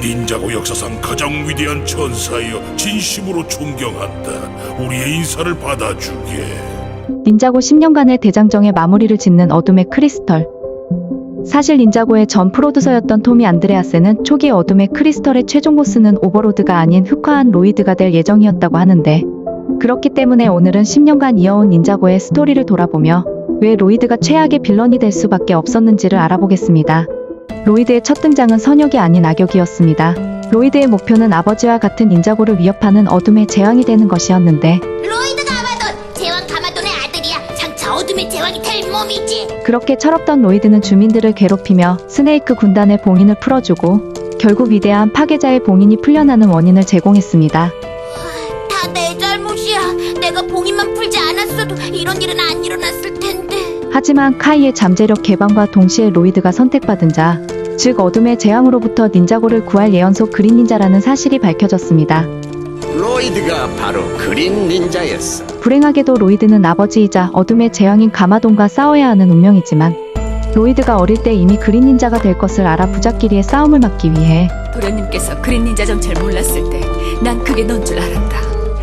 닌자고 역사상 가장 위대한 천사여 진심으로 존경한다. 우리의 인사를 받아주게. 닌자고 10년간의 대장정의 마무리를 짓는 어둠의 크리스털. 사실 닌자고의 전 프로듀서였던 토미 안드레아스는 초기 어둠의 크리스털의 최종 보스는 오버로드가 아닌 흑화한 로이드가 될 예정이었다고 하는데 그렇기 때문에 오늘은 10년간 이어온 닌자고의 스토리를 돌아보며 왜 로이드가 최악의 빌런이 될 수밖에 없었는지를 알아보겠습니다. 로이드의 첫 등장은 선역이 아닌 악역이었습니다. 로이드의 목표는 아버지와 같은 닌자고를 위협하는 어둠의 제왕이 되는 것이었는데 로이드 가마돈 제왕 가마돈의 아들이야 장차 어둠의 제왕이 될 몸이지 그렇게 철없던 로이드는 주민들을 괴롭히며 스네이크 군단의 봉인을 풀어주고 결국 위대한 파괴자의 봉인이 풀려나는 원인을 제공했습니다. 다 내 잘못이야 내가 봉인만 풀지 않았어도 이런 일은 안 일어났을 텐데 하지만 카이의 잠재력 개방과 동시에 로이드가 선택받은 자, 즉 어둠의 재앙으로부터 닌자고를 구할 예언소 그린 닌자라는 사실이 밝혀졌습니다. 로이드가 바로 그린 닌자였어. 불행하게도 로이드는 아버지이자 어둠의 재앙인 가마돈과 싸워야 하는 운명이지만 로이드가 어릴 때 이미 그린 닌자가 될 것을 알아 부자끼리의 싸움을 막기 위해 도련님께서 그린 닌자 정체를 몰랐을 때 난 그게 넌 줄 알았다.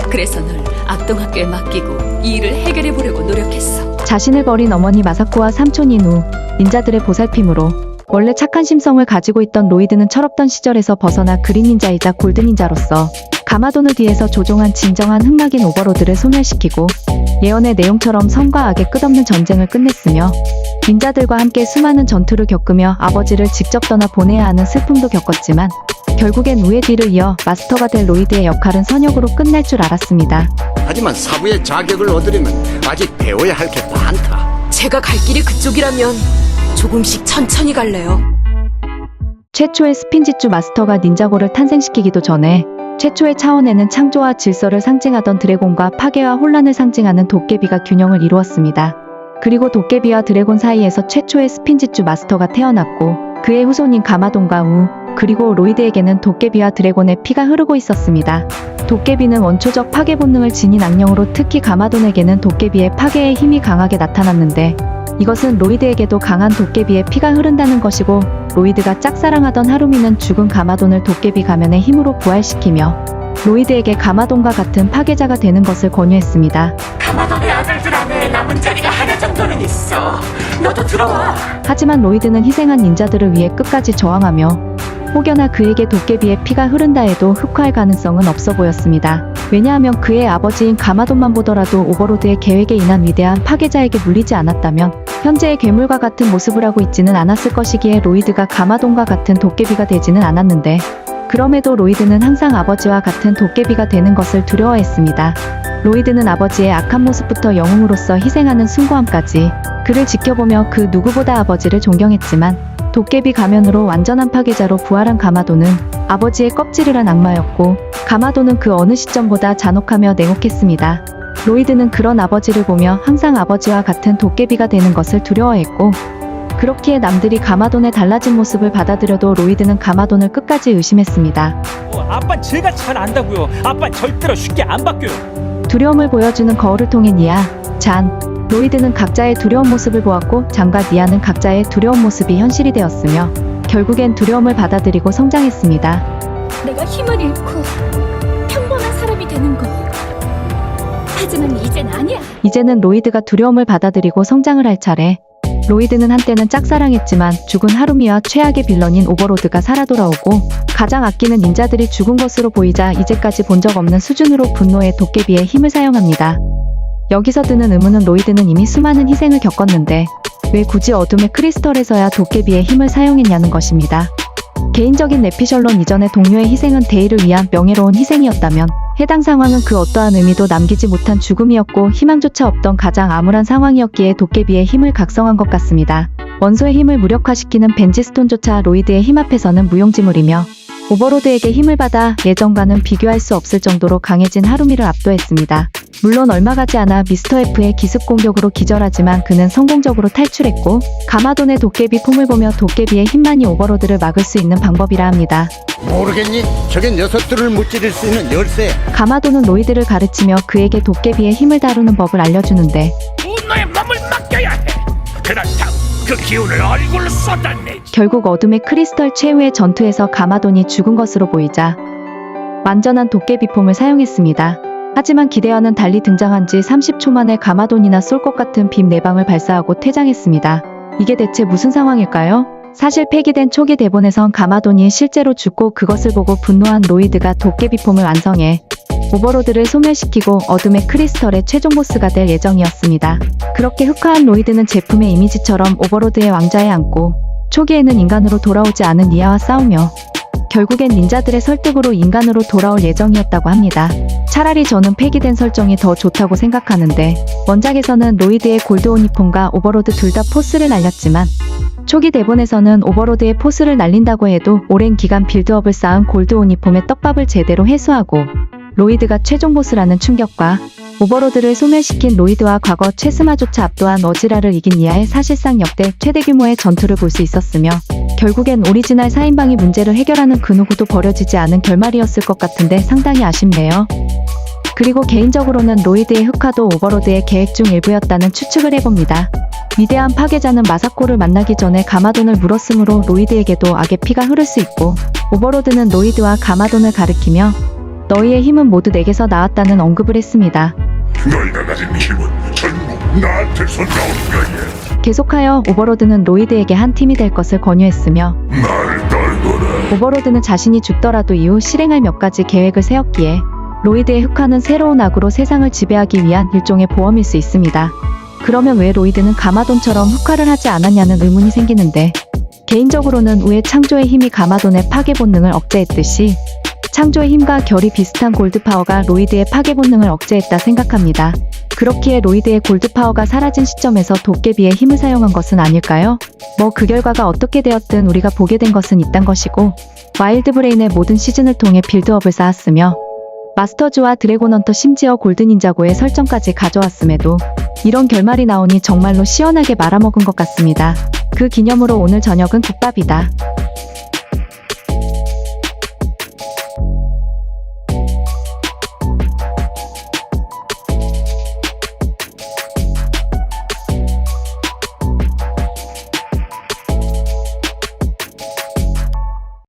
그래서 널 악동학교에 맡기고 이 일을 해결해 보려고 노력했어. 자신을 버린 어머니 마사코와 삼촌 이누, 닌자들의 보살핌으로 원래 착한 심성을 가지고 있던 로이드는 철없던 시절에서 벗어나 그린 닌자이자 골드 닌자로서 가마돈을 뒤에서 조종한 진정한 흑막인 오버로드를 소멸시키고 예언의 내용처럼 선과 악의 끝없는 전쟁을 끝냈으며 닌자들과 함께 수많은 전투를 겪으며 아버지를 직접 떠나 보내야 하는 슬픔도 겪었지만 결국엔 우의 뒤를 이어 마스터가 될 로이드의 역할은 선역으로 끝날 줄 알았습니다. 하지만 사부의 자격을 얻으려면 아직 배워야 할 게 많다. 제가 갈 길이 그쪽이라면 조금씩 천천히 갈래요. 최초의 스핀지주 마스터가 닌자고를 탄생시키기도 전에 최초의 차원에는 창조와 질서를 상징하던 드래곤과 파괴와 혼란을 상징하는 도깨비가 균형을 이루었습니다. 그리고 도깨비와 드래곤 사이에서 최초의 스핀지주 마스터가 태어났고 그의 후손인 가마돈과 우 그리고 로이드에게는 도깨비와 드래곤의 피가 흐르고 있었습니다. 도깨비는 원초적 파괴 본능을 지닌 악령으로 특히 가마돈에게는 도깨비의 파괴의 힘이 강하게 나타났는데 이것은 로이드에게도 강한 도깨비의 피가 흐른다는 것이고 로이드가 짝사랑하던 하루미는 죽은 가마돈을 도깨비 가면의 힘으로 부활시키며 로이드에게 가마돈과 같은 파괴자가 되는 것을 권유했습니다. 가마돈의 아들들 안에 남은 자리가 하나 정도는 있어. 너도 들어와. 하지만 로이드는 희생한 닌자들을 위해 끝까지 저항하며 혹여나 그에게 도깨비의 피가 흐른다 해도 흑화할 가능성은 없어 보였습니다. 왜냐하면 그의 아버지인 가마돈만 보더라도 오버로드의 계획에 인한 위대한 파괴자에게 물리지 않았다면 현재의 괴물과 같은 모습을 하고 있지는 않았을 것이기에 로이드가 가마돈과 같은 도깨비가 되지는 않았는데 그럼에도 로이드는 항상 아버지와 같은 도깨비가 되는 것을 두려워했습니다. 로이드는 아버지의 악한 모습부터 영웅으로서 희생하는 숭고함까지 그를 지켜보며 그 누구보다 아버지를 존경했지만 도깨비 가면으로 완전한 파괴자로 부활한 가마도는 아버지의 껍질을 한 악마였고 가마도는 그 어느 시점보다 잔혹하며 냉혹했습니다. 로이드는 그런 아버지를 보며 항상 아버지와 같은 도깨비가 되는 것을 두려워했고 그렇기에 남들이 가마돈의 달라진 모습을 받아들여도 로이드는 가마돈을 끝까지 의심했습니다. 어, 아빠 제가 잘 안다고요. 아빠 절대로 쉽게 안 바뀌어요. 두려움을 보여주는 거울을 통해 니아, 잔, 로이드는 각자의 두려운 모습을 보았고 잔과 니아는 각자의 두려운 모습이 현실이 되었으며 결국엔 두려움을 받아들이고 성장했습니다. 내가 힘을 잃고 평범한 사람이 되는 거. 하지만 이젠 아니야. 이제는 로이드가 두려움을 받아들이고 성장을 할 차례. 로이드는 한때는 짝사랑했지만 죽은 하루미와 최악의 빌런인 오버로드가 살아 돌아오고 가장 아끼는 닌자들이 죽은 것으로 보이자 이제까지 본 적 없는 수준으로 분노의 도깨비의 힘을 사용합니다. 여기서 드는 의문은 로이드는 이미 수많은 희생을 겪었는데 왜 굳이 어둠의 크리스털에서야 도깨비의 힘을 사용했냐는 것입니다. 개인적인 내피셜론 이전의 동료의 희생은 대의를 위한 명예로운 희생이었다면 해당 상황은 그 어떠한 의미도 남기지 못한 죽음이었고 희망조차 없던 가장 암울한 상황이었기에 도깨비의 힘을 각성한 것 같습니다. 원소의 힘을 무력화시키는 벤지스톤조차 로이드의 힘 앞에서는 무용지물이며 오버로드에게 힘을 받아 예전과는 비교할 수 없을 정도로 강해진 하루미를 압도했습니다. 물론 얼마 가지 않아 미스터 F의 기습 공격으로 기절하지만 그는 성공적으로 탈출했고 가마돈의 도깨비 폼을 보며 도깨비의 힘만이 오버로드를 막을 수 있는 방법이라 합니다. 모르겠니? 저게 녀석들을 무찌를 수 있는 열쇠. 가마돈은 로이드를 가르치며 그에게 도깨비의 힘을 다루는 법을 알려주는데 분노의 몸을 맡겨야 해. 그렇다. 그 기운을 얼굴로 쏟아내. 결국 어둠의 크리스털 최후의 전투에서 가마돈이 죽은 것으로 보이자 완전한 도깨 비폼을 사용했습니다. 하지만 기대와는 달리 등장한 지 30초 만에 가마돈이나 쏠 것 같은 빔 4방을 발사하고 퇴장했습니다. 이게 대체 무슨 상황일까요? 사실 폐기된 초기 대본에선 가마돈이 실제로 죽고 그것을 보고 분노한 로이드가 도깨비폼을 완성해 오버로드를 소멸시키고 어둠의 크리스털의 최종 보스가 될 예정이었습니다. 그렇게 흑화한 로이드는 제품의 이미지처럼 오버로드의 왕좌에 앉고 초기에는 인간으로 돌아오지 않은 니아와 싸우며 결국엔 닌자들의 설득으로 인간으로 돌아올 예정이었다고 합니다. 차라리 저는 폐기된 설정이 더 좋다고 생각하는데 원작에서는 로이드의 골드 오니폼과 오버로드 둘 다 포스를 날렸지만 초기 대본에서는 오버로드의 포스를 날린다고 해도 오랜 기간 빌드업을 쌓은 골드 오니폼의 떡밥을 제대로 회수하고 로이드가 최종 보스라는 충격과 오버로드를 소멸시킨 로이드와 과거 체스마조차 압도한 어지라를 이긴 이하의 사실상 역대 최대 규모의 전투를 볼 수 있었으며 결국엔 오리지널 4인방이 문제를 해결하는 그 누구도 버려지지 않은 결말이었을 것 같은데 상당히 아쉽네요. 그리고 개인적으로는 로이드의 흑화도 오버로드의 계획 중 일부였다는 추측을 해봅니다. 위대한 파괴자는 마사코를 만나기 전에 가마돈을 물었으므로 로이드에게도 악의 피가 흐를 수 있고 오버로드는 로이드와 가마돈을 가리키며 너희의 힘은 모두 내게서 나왔다는 언급을 했습니다. 너희가 가진 힘은 전부 나한테서 나온 거야. 계속하여 오버로드는 로이드에게 한 팀이 될 것을 권유했으며 날 떨거라. 오버로드는 자신이 죽더라도 이후 실행할 몇 가지 계획을 세웠기에 로이드의 흑화는 새로운 악으로 세상을 지배하기 위한 일종의 보험일 수 있습니다. 그러면 왜 로이드는 가마돈처럼 흑화를 하지 않았냐는 의문이 생기는데 개인적으로는 우의 창조의 힘이 가마돈의 파괴 본능을 억제했듯이 창조의 힘과 결이 비슷한 골드 파워가 로이드의 파괴 본능을 억제했다 생각합니다. 그렇기에 로이드의 골드 파워가 사라진 시점에서 도깨비의 힘을 사용한 것은 아닐까요? 뭐 그 결과가 어떻게 되었든 우리가 보게 된 것은 이딴 것이고 와일드 브레인의 모든 시즌을 통해 빌드업을 쌓았으며 마스터즈와 드래곤헌터 심지어 골드닌자고의 설정까지 가져왔음에도 이런 결말이 나오니 정말로 시원하게 말아먹은 것 같습니다. 그 기념으로 오늘 저녁은 국밥이다.